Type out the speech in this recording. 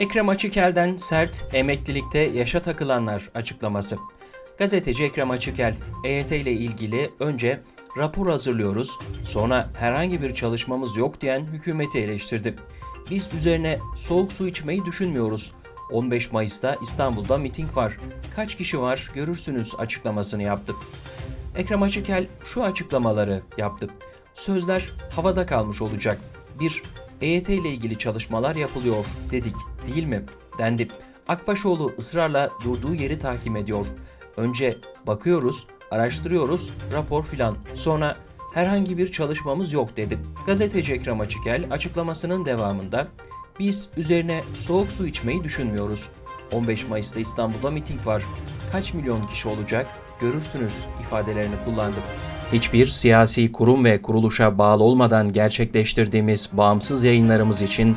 Ekrem Açıkel'den sert emeklilikte yaşa takılanlar açıklaması. Gazeteci Ekrem Açıkel, EYT ile ilgili önce rapor hazırlıyoruz, sonra herhangi bir çalışmamız yok diyen hükümeti eleştirdi. Biz üzerine soğuk su içmeyi düşünmüyoruz. 15 Mayıs'ta İstanbul'da miting var. Kaç kişi var görürsünüz açıklamasını yaptı. Ekrem Açıkel şu açıklamaları yaptı. Sözler havada kalmış olacak. Bir, EYT ile ilgili çalışmalar yapılıyor dedik değil mi? Dendi. Akbaşoğlu ısrarla durduğu yeri takip ediyor. Önce bakıyoruz, araştırıyoruz, rapor filan. Sonra herhangi bir çalışmamız yok dedi. Gazeteci Ekrem Açıkel açıklamasının devamında biz üzerine soğuk su içmeyi düşünmüyoruz. 15 Mayıs'ta İstanbul'da miting var. Kaç milyon kişi olacak görürsünüz ifadelerini kullandı. Hiçbir siyasi kurum ve kuruluşa bağlı olmadan gerçekleştirdiğimiz bağımsız yayınlarımız için